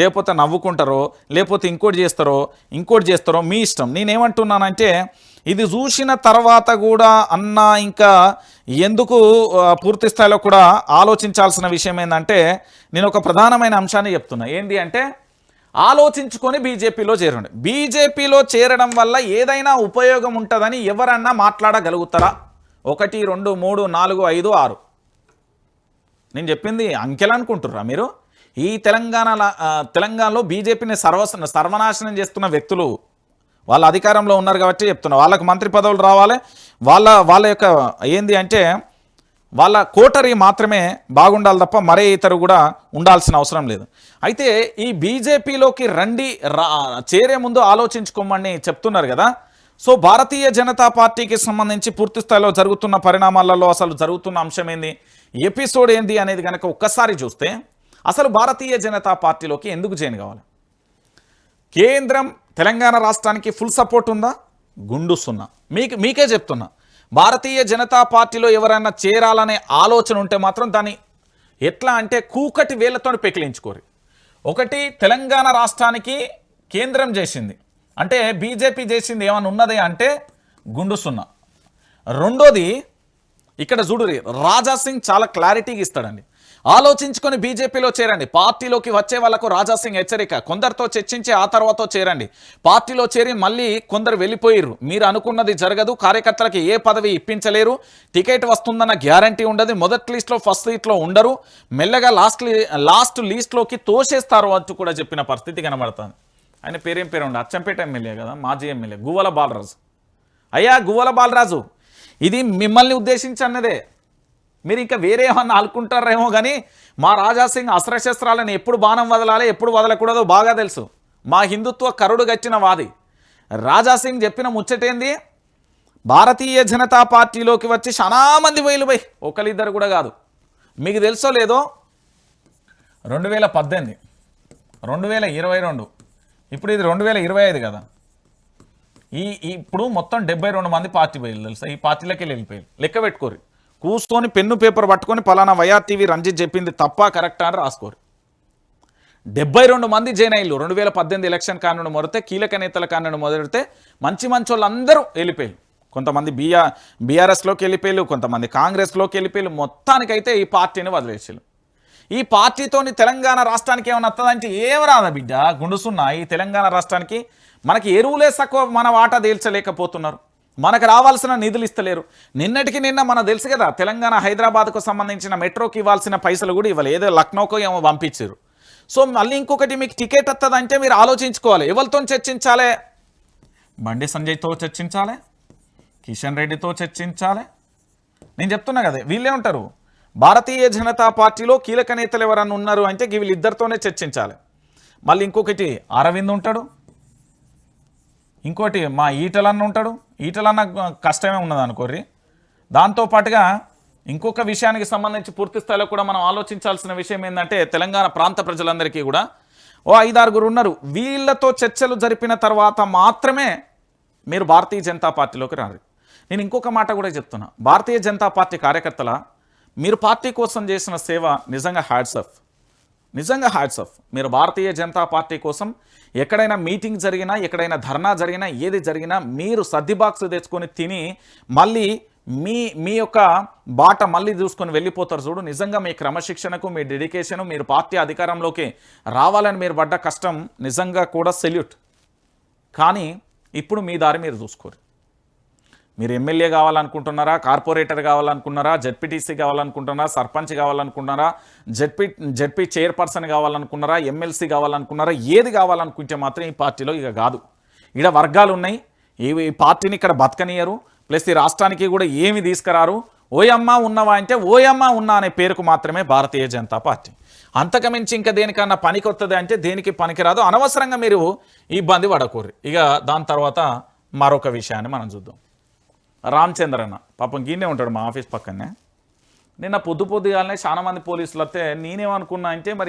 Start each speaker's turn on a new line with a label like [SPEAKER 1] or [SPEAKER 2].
[SPEAKER 1] లేకపోతే నవ్వుకుంటారో లేకపోతే ఇంకోటి చేస్తారో ఇంకోటి చేస్తారో మీ ఇష్టం. నేనేమంటున్నానంటే ఇది చూసిన తర్వాత కూడా అన్న ఇంకా ఎందుకు పూర్తి స్థాయిలో కూడా ఆలోచించాల్సిన విషయం ఏంటంటే నేను ఒక ప్రధానమైన అంశాన్ని చెప్తున్నా. ఏంటి అంటే ఆలోచించుకొని బీజేపీలో చేరండి. బీజేపీలో చేరడం వల్ల ఏదైనా ఉపయోగం ఉంటుందని ఎవరన్నా మాట్లాడగలుగుతారా? ఒకటి రెండు మూడు నాలుగు ఐదు ఆరు. నేను చెప్పింది అంకెలు అనుకుంటుర్రా మీరు? ఈ తెలంగాణ తెలంగాణలో బీజేపీని సర్వ సర్వనాశనం చేస్తున్న వ్యక్తులు వాళ్ళ అధికారంలో ఉన్నారు కాబట్టి చెప్తున్నా. వాళ్ళకు మంత్రి పదవులు రావాలి. వాళ్ళ వాళ్ళ యొక్క ఏంది అంటే వాళ్ళ కోటరీ మాత్రమే బాగుండాలి తప్ప మరే ఇతరు కూడా ఉండాల్సిన అవసరం లేదు. అయితే ఈ బీజేపీలోకి రండి రా చేరే ముందు ఆలోచించుకోమని చెప్తున్నారు కదా. సో భారతీయ జనతా పార్టీకి సంబంధించి పూర్తి స్థాయిలో జరుగుతున్న పరిణామాలలో అసలు జరుగుతున్న అంశం ఏంది? ఎపిసోడ్ ఏంది అనేది కనుక ఒక్కసారి చూస్తే అసలు భారతీయ జనతా పార్టీలోకి ఎందుకు జాయిన్ కావాలి? కేంద్రం తెలంగాణ రాష్ట్రానికి ఫుల్ సపోర్ట్ ఉందా? గుండు సున్నా మీకు మీకే చెప్తున్నా. భారతీయ జనతా పార్టీలో ఎవరైనా చేరాలనే ఆలోచన ఉంటే మాత్రం దాన్ని ఎట్లా అంటే కూకటి వేళ్ళతో పెకిలించుకోరు. ఒకటి తెలంగాణ రాష్ట్రానికి కేంద్రం చేసింది. అంటే బీజేపీ చేసింది ఏమైనా ఉన్నది అంటే గుండు సున్నా రెండోది ఇక్కడ చూడు రాజా సింగ్ చాలా క్లారిటీగా ఇస్తాడండి. ఆలోచించుకొని బీజేపీలో చేరండి. పార్టీలోకి వచ్చే వాళ్ళకు రాజా సింగ్ హెచ్చరిక. కొందరితో చర్చించి ఆ తర్వాత చేరండి. పార్టీలో చేరి మళ్ళీ కొందరు వెళ్ళిపోయిర్రు. మీరు అనుకున్నది జరగదు. కార్యకర్తలకు ఏ పదవి ఇప్పించలేరు. టికెట్ వస్తుందన్న గ్యారంటీ ఉండదు. మొదటి లిస్ట్లో ఫస్ట్ సీట్లో ఉండరు. మెల్లగా లాస్ట్ లాస్ట్ లిస్ట్లోకి తోసేస్తారు అంటూ కూడా చెప్పిన పరిస్థితి కనబడుతుంది. ఆయన పేరేం పేరు ఉండే? అచ్చంపేట ఎమ్మెల్యే కదా? మాజీ ఎమ్మెల్యే. గువ్వల బాలరాజు. అయ్యా గువ్వల బాలరాజు. ఇది మిమ్మల్ని ఉద్దేశించి అన్నదే. మీరు ఇంకా వేరే ఏమన్నా అనుకుంటారేమో కానీ మా రాజాసింగ్ అస్త్రశస్త్రాలను ఎప్పుడు బాణం వదలాలి ఎప్పుడు వదలకూడదో బాగా తెలుసు. మా హిందుత్వ కరుడు గచ్చిన వాది. రాజాసింగ్ చెప్పిన ముచ్చటేంది? భారతీయ జనతా పార్టీలోకి వచ్చి చాలా మంది పోయి ఒకరిద్దరు కూడా కాదు. మీకు తెలుసో లేదో? రెండు వేల పద్దెనిమిది. రెండు వేల ఇరవై రెండు. ఇప్పుడు ఇది రెండు వేల ఇరవై ఐదు కదా. ఈ ఇప్పుడు మొత్తం డెబ్బై రెండు మంది పార్టీ పోయారు తెలుసా? ఈ పార్టీలకి వెళ్ళి వెళ్ళిపోయారు. లెక్క పెట్టుకోరు. కూర్చొని పెన్ను పేపర్ పట్టుకొని పలానా వైఆర్టీవీ రంజిత్ చెప్పింది తప్ప కరెక్టా అని రాసుకోరు. డెబ్బై రెండు మంది జైన్ అయ్యారు రెండు వేల పద్దెనిమిది ఎలక్షన్ కానుండి మొదటితే కీలక నేతల కానుండి మొదలెడితే మంచి మంచి వాళ్ళందరూ వెళ్ళిపోయారు కొంతమంది బీఆర్ బీఆర్ఎస్లోకి వెళ్ళిపోయారు కొంతమంది కాంగ్రెస్లోకి వెళ్ళిపోయారు మొత్తానికైతే ఈ పార్టీని వదిలేసారు ఈ పార్టీతోని తెలంగాణ రాష్ట్రానికి ఏమైనా వస్తుందంటే ఏం రాదా బిడ్డ? గుండుసున్నా. ఈ తెలంగాణ రాష్ట్రానికి మనకి ఎరువులే తక్కువ మన వాటా తేల్చలేకపోతున్నారు. మనకు రావాల్సిన నిధులు ఇస్తలేరు. నిన్నటికి నిన్న మనకు తెలుసు కదా తెలంగాణ హైదరాబాద్కు సంబంధించిన మెట్రోకి ఇవ్వాల్సిన పైసలు కూడా ఇవ్వాలి. ఏదో లక్నోకో ఏమో పంపించారు. సో మళ్ళీ ఇంకొకటి మీకు టికెట్ వస్తుందంటే మీరు ఆలోచించుకోవాలి. ఎవరితో చర్చించాలి? బండి సంజయ్తో చర్చించాలి? కిషన్ రెడ్డితో చర్చించాలి? నేను చెప్తున్నా కదా వీళ్ళే ఉంటారు. భారతీయ జనతా పార్టీలో కీలక నేతలు ఎవరన్నా ఉన్నారు అంటే వీళ్ళిద్దరితోనే చర్చించాలి. మళ్ళీ ఇంకొకటి అరవింద్ ఉంటాడు. ఇంకోటి మా ఈటలన్న ఉంటాడు. ఈటలన్న కష్టమే ఉన్నది అనుకోర్రి. దాంతోపాటుగా ఇంకొక విషయానికి సంబంధించి పూర్తి స్థాయిలో కూడా మనం ఆలోచించాల్సిన విషయం ఏంటంటే తెలంగాణ ప్రాంత ప్రజలందరికీ కూడా ఓ ఐదారుగురు ఉన్నారు. వీళ్ళతో చర్చలు జరిపిన తర్వాత మాత్రమే మీరు భారతీయ జనతా పార్టీలోకి రారు. నేను ఇంకొక మాట కూడా చెప్తున్నా. భారతీయ జనతా పార్టీ కార్యకర్తల మీరు పార్టీ కోసం చేసిన సేవ నిజంగా హ్యాడ్స్ ఆఫ్. నిజంగా హ్యాట్స్ ఆఫ్. మీరు భారతీయ జనతా పార్టీ కోసం ఎక్కడైనా మీటింగ్ జరిగినా ఎక్కడైనా ధర్నా జరిగినా ఏది జరిగినా మీరు సర్ది బాక్స్ తెచ్చుకొని తిని మళ్ళీ మీ మీ యొక్క బాట మళ్ళీ చూసుకొని వెళ్ళిపోతారు చూడు. నిజంగా మీ క్రమశిక్షణకు మీ డెడికేషను మీరు పార్టీ అధికారంలోకి రావాలని మీరు పడ్డ కష్టం నిజంగా కూడా సెల్యూట్. కానీ ఇప్పుడు మీ దారి మీరు చూసుకోరు. మీరు ఎమ్మెల్యే కావాలనుకుంటున్నారా కార్పొరేటర్ కావాలనుకున్నారా జెడ్పీటీసీ కావాలనుకుంటున్నారా సర్పంచ్ కావాలనుకున్నారా జెడ్పీ జడ్పీ చైర్పర్సన్ కావాలనుకున్నారా ఎమ్మెల్సీ కావాలనుకున్నారా ఏది కావాలనుకుంటే మాత్రం ఈ పార్టీలో ఇక కాదు. ఇక్కడ వర్గాలు ఉన్నాయి ఈ ఈ పార్టీని ఇక్కడ బతకనియరు ప్లస్ ఈ రాష్ట్రానికి కూడా ఏమి తీసుకురారు ఓయమ్మ ఉన్నవా అంటే ఓయమ్మ ఉన్నా అనే పేరుకు మాత్రమే భారతీయ జనతా పార్టీ. అంతకమించి ఇంకా దేనికన్నా పనికి వస్తుంది అంటే దేనికి పనికిరాదు అనవసరంగా మీరు ఇబ్బంది పడకూరు ఇక దాని తర్వాత మరొక విషయాన్ని మనం చూద్దాం. రామచంద్ర అన్న పాపం గీనే ఉంటాడు మా ఆఫీస్ పక్కనే. నిన్న పొద్దు పొద్దుగాలనే చాలా మంది పోలీసులు వస్తే నేనేమనుకున్నా అంటే మరి